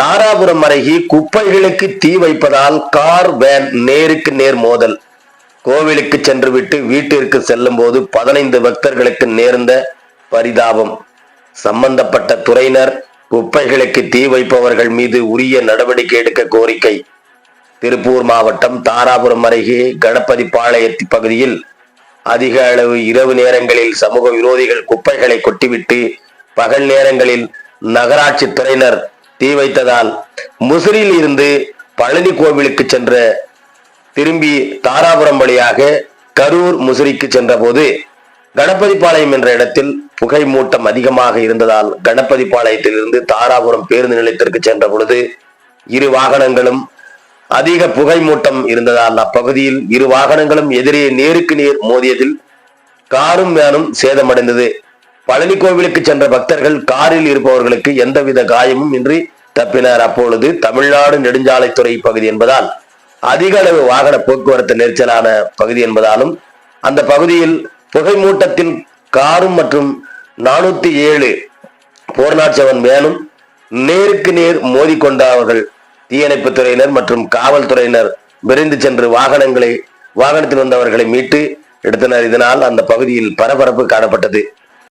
தாராபுரம் அருகே குப்பைகளுக்கு தீ வைப்பதால் car van நேருக்கு நேர் மோதல். கோவிலுக்கு சென்றுவிட்டு வீட்டிற்கு செல்லும் போது பதினைந்து பக்தர்களுக்கு நேர்ந்த பரிதாபம். சம்பந்தப்பட்ட துறையினர் குப்பைகளுக்கு தீ வைப்பவர்கள் மீது உரிய நடவடிக்கை எடுக்க கோரிக்கை. திருப்பூர் மாவட்டம் தாராபுரம் அருகே கணபதி பாளையத்தி பகுதியில் அதிக அளவு இரவு நேரங்களில் சமூக விரோதிகள் குப்பைகளை கொட்டிவிட்டு பகல் நேரங்களில் நகராட்சி துறையினர் தீ வைத்ததால் முசிறியில் இருந்து பழனி கோவிலுக்கு சென்ற திரும்பி தாராபுரம் வழியாக கரூர் முசிறிக்கு சென்றபோது கணபதிபாளையம் என்ற இடத்தில் புகை மூட்டம் அதிகமாக இருந்ததால் கணபதிபாளையத்திலிருந்து தாராபுரம் பேருந்து நிலையத்திற்கு சென்ற பொழுது இரு வாகனங்களும் அதிக புகை மூட்டம் இருந்ததால் அப்பகுதியில் இரு வாகனங்களும் எதிரே நேருக்கு நேர் மோதியதில் காரும் வேனும் சேதமடைந்தது. பழனி கோவிலுக்கு சென்ற பக்தர்கள் காரில் இருப்பவர்களுக்கு எந்தவித காயமும் இன்றி தப்பினர். அப்பொழுது தமிழ்நாடு நெடுஞ்சாலைத்துறை பகுதி என்பதால் அதிக அளவு வாகன போக்குவரத்து நெரிசலான பகுதி என்பதாலும் அந்த பகுதியில் புகை மூட்டத்தில் காரும் மற்றும் நானூத்தி ஏழு போர்நாட்சவன் வேனும் நேருக்கு நேர் மோதிக்கொண்டவர்கள் தீயணைப்பு துறையினர் மற்றும் காவல்துறையினர் விரைந்து சென்று வாகனங்களை வாகனத்தில் வந்தவர்களை மீட்டு எடுத்தனர். இதனால் அந்த பகுதியில் பரபரப்பு காணப்பட்டது.